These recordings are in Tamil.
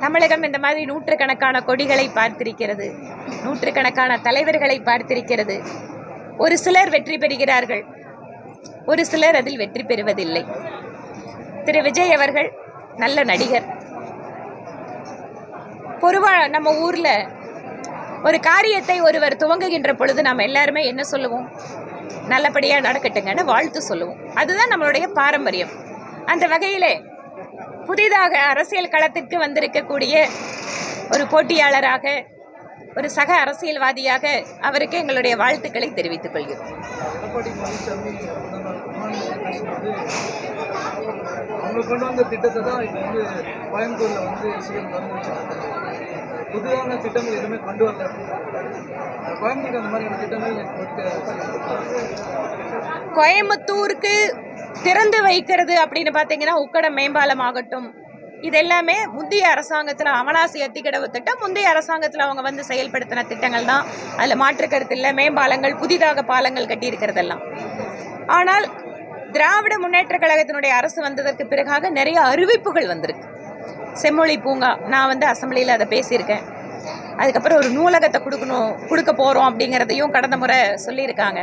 தமிழகம் இந்த மாதிரி நூற்றுக்கணக்கான கொடிகளை பார்த்திருக்கிறது. நூற்றுக்கணக்கான தலைவர்களை பார்த்திருக்கிறது. ஒரு சிலர் வெற்றி பெறுகிறார்கள். ஒரு சிலர் அதில் வெற்றி பெறுவதில்லை. திரு. விஜய் அவர்கள் நல்ல நடிகர். பொதுவாக நம்ம ஊரில் ஒரு காரியத்தை ஒருவர் துவங்குகின்ற பொழுது நாம் எல்லாருமே என்ன சொல்லுவோம்? நல்லபடியாக நடக்கட்டுங்கன்னு வாழ்த்து சொல்லுவோம். அதுதான் நம்மளுடைய பாரம்பரியம். அந்த வகையிலே புதிதாக அரசியல் களத்திற்கு வந்திருக்கக்கூடிய ஒரு போட்டியாளராக ஒரு சக அரசியல்வாதியாக அவருக்கு எங்களுடைய வாழ்த்துக்களை தெரிவித்துக் கொள்கிறோம். அவங்க கொண்டு வந்த திட்டத்தை தான் இப்போ வந்து வந்து சிஎம் புதுவான திட்டங்கள் எதுவுமே கொண்டு வரல. கோயம்புத்தூருக்கு அந்த மாதிரியான திட்டங்கள் கோயம்புத்தூருக்கு திறந்து வைக்கிறது அப்படின்னு பார்த்தீங்கன்னா உக்கடம் மேம்பாலம் ஆகட்டும். இது எல்லாமே முந்தைய அரசாங்கத்தில் அமலாசி அத்திக்கடவு திட்டம் முந்தைய அரசாங்கத்தில் அவங்க வந்து செயல்படுத்தின திட்டங்கள் தான். அதில் மாற்று கருத்து இல்லை மேம்பாலங்கள் புதிதாக பாலங்கள் கட்டியிருக்கிறதெல்லாம். ஆனால் திராவிட முன்னேற்ற கழகத்தினுடைய அரசு வந்ததற்கு பிறகாக நிறைய அறிவிப்புகள் வந்திருக்கு. செம்மொழி பூங்கா. நான் வந்து அசம்பிளியில் அதை பேசியிருக்கேன். அதுக்கப்புறம் ஒரு நூலகத்தை கொடுக்கணும் கொடுக்க போகிறோம் அப்படிங்கிறதையும் கடந்த முறை சொல்லியிருக்காங்க.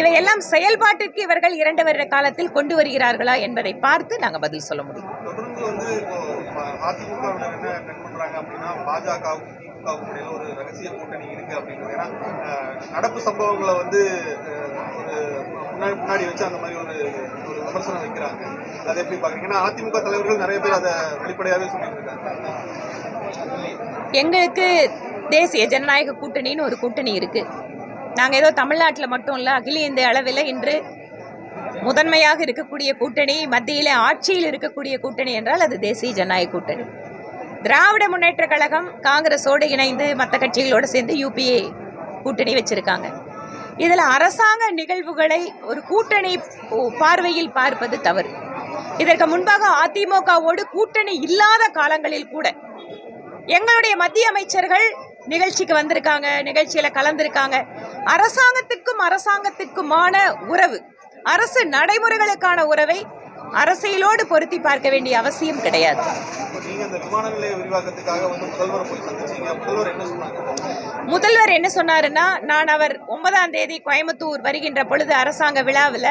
இவையெல்லாம் செயல்பாட்டிற்கு இவர்கள் இரண்டு வருட காலத்தில் கொண்டு வருகிறார்களா என்பதை பார்த்து நாங்கள் பதில் சொல்ல முடியும். தொடர்ந்து இடையில ஒரு ரகசிய கூட்டணி இருக்கு அப்படிங்கிறது ஏன்னா நடப்பு சம்பவங்களை வந்து ஒரு முன்னாடி முன்னாடி வச்சு அந்த மாதிரி ஒரு ஒரு விமர்சனம் வைக்கிறாங்க. அதை எப்படி பாக்குறீங்க? ஏன்னா அதிமுக தலைவர்கள் நிறைய பேர் அதை வெளிப்படையாவே சொல்லிட்டு இருக்காங்க எங்களுக்கு தேசிய ஜனநாயக கூட்டணின்னு ஒரு கூட்டணி இருக்கு. நாங்கள் ஏதோ தமிழ்நாட்டில் மட்டும் இல்லை அகில இந்திய அளவில் இன்று முதன்மையாக இருக்கக்கூடிய கூட்டணி மத்தியில் ஆட்சியில் இருக்கக்கூடிய கூட்டணி என்றால் அது தேசிய ஜனநாயக கூட்டணி. திராவிட முன்னேற்ற கழகம் காங்கிரஸோடு இணைந்து மற்ற கட்சிகளோடு சேர்ந்து யூபிஏ கூட்டணி வச்சுருக்காங்க. இதில் அரசாங்க நிகழ்வுகளை ஒரு கூட்டணி பார்வையில் பார்ப்பது தவறு. இதற்கு முன்பாக அதிமுகவோடு கூட்டணி இல்லாத காலங்களில் கூட எங்களுடைய மத்திய அமைச்சர்கள் நிகழ்ச்சிக்கு வந்திருக்காங்க நிகழ்ச்சியில் கலந்திருக்காங்க. அரசாங்கத்திற்கும் அரசாங்கத்திற்குமான உறவு அரசு நடைமுறைகளுக்கான உறவை அரசியலோடு பொருத்தி பார்க்க வேண்டிய அவசியம் கிடையாது. முதல்வரை என்ன சொன்னாருன்னா நான் அவர் ஒன்பதாம் தேதி கோயம்புத்தூர் வருகின்ற பொழுது அரசாங்க விழாவில்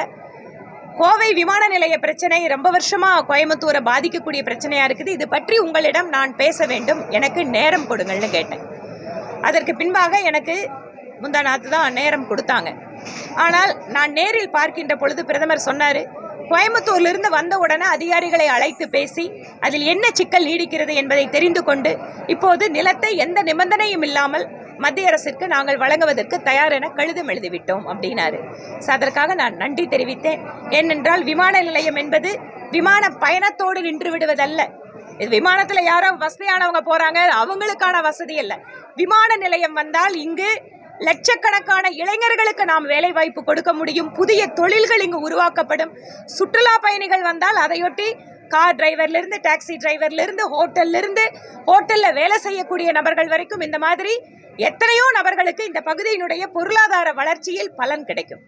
கோவை விமான நிலைய பிரச்சனை ரொம்ப வருஷமா கோயம்புத்தூரை பாதிக்கக்கூடிய பிரச்சனையா இருக்குது. இது பற்றி உங்களிடம் நான் பேச வேண்டும். எனக்கு நேரம் கொடுங்கள்னு கேட்டேன். அதற்கு பின்பாக எனக்கு முந்தா நாத்து தான் நேரம் கொடுத்தாங்க. ஆனால் நான் நேரில் பார்க்கின்ற பொழுது பிரதமர் சொன்னார் கோயம்புத்தூர்லிருந்து வந்த உடனே அதிகாரிகளை அழைத்து பேசி அதில் என்ன சிக்கல் நீடிக்கிறது என்பதை தெரிந்து கொண்டு இப்போது நிலத்தை எந்த நிபந்தனையும் இல்லாமல் மத்திய அரசிற்கு நாங்கள் வழங்குவதற்கு தயார் என கழுதம் எழுதிவிட்டோம் அப்படின்னாரு. ஸோ அதற்காக நான் நன்றி தெரிவித்தேன். ஏனென்றால் விமான நிலையம் என்பது விமான பயணத்தோடு நின்று விடுவதல்ல. இது விமானத்தில் யாரோ வசதியானவங்க போகிறாங்க அவங்களுக்கான வசதி இல்லை விமான நிலையம் வந்தால் இங்கு லட்சக்கணக்கான இளைஞர்களுக்கு நாம் வேலை வாய்ப்பு கொடுக்க முடியும். புதிய தொழில்கள் இங்கு உருவாக்கப்படும். சுற்றுலா பயணிகள் வந்தால் அதையொட்டி கார் டிரைவர்லேருந்து டாக்ஸி டிரைவர்லேருந்து ஹோட்டல்லேருந்து ஹோட்டலில் வேலை செய்யக்கூடிய நபர்கள் வரைக்கும் இந்த மாதிரி எத்தனையோ நபர்களுக்கு இந்த பகுதியினுடைய பொருளாதார வளர்ச்சியில் பலன் கிடைக்கும்.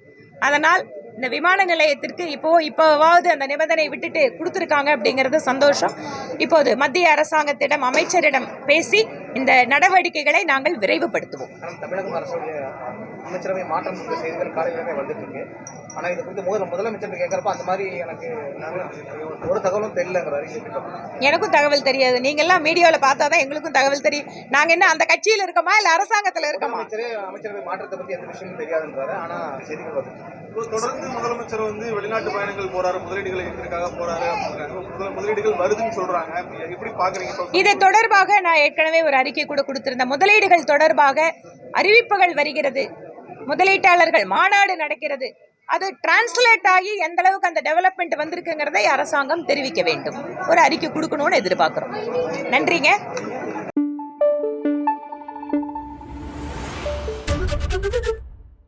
அதனால் இந்த விமான நிலையத்திற்கு இப்போ இப்போவாவது அந்த நிபந்தனை விட்டுட்டு கொடுத்துருக்காங்க அப்படிங்கிறது சந்தோஷம். இப்போது மத்திய அரசாங்கத்திடம் அமைச்சரிடம் பேசி இந்த நடவடிக்கைகளை நாங்கள் விரைவுபடுத்துவோம். ஆனால் தமிழக அரசுடைய அமைச்சரவை மாற்றம் செய்திகள் காலையிலே வந்துட்டு இருக்கு ஆனால் இது குறித்து முதல் முதலமைச்சர் கேட்குறப்ப அந்த மாதிரி எனக்கு ஒரு தகவலும் தெரியலங்கிறாரு? எனக்கும் தகவல் தெரியாது. நீங்கெல்லாம் மீடியாவில் பார்த்தா தான் எங்களுக்கும் தகவல் தெரியும். நாங்கள் என்ன அந்த கட்சியில் இருக்கோமா இல்லை அரசாங்கத்தில் இருக்கோமா? அமைச்சரவை மாற்றத்தை பற்றி எந்த விஷயமும் தெரியாதுன்றாரு. ஆனால் செய்திகள் வருது இப்போ தொடர்ந்து முதலமைச்சர் வந்து வெளிநாட்டு பயணங்கள் போறாரு முதலீடுகளை ஈர்க்கிறதுக்காக போறாரு முதலீடுகள் வருதுன்னு சொல்றாங்க. எப்படி பாக்குறீங்க இது தொடர்பாக நான் ஏற்கனவே ஒரு அறிக்கை கூட கொடுத்திருந்த முதலீடுகள் தொடர்பாக அறிவிப்புகள் வருகிறது. முதலீட்டாளர்கள் மாநாடு நடக்கிறது. அது டிரான்ஸ்லேட் ஆகி எந்த அளவுக்கு அந்த டெவலப்மெண்ட் வந்திருக்குங்கிறதை அரசாங்கம் தெரிவிக்க வேண்டும். ஒரு அறிக்கை கொடுக்கணும்னு எதிர்பார்க்குறோம். நன்றிங்க.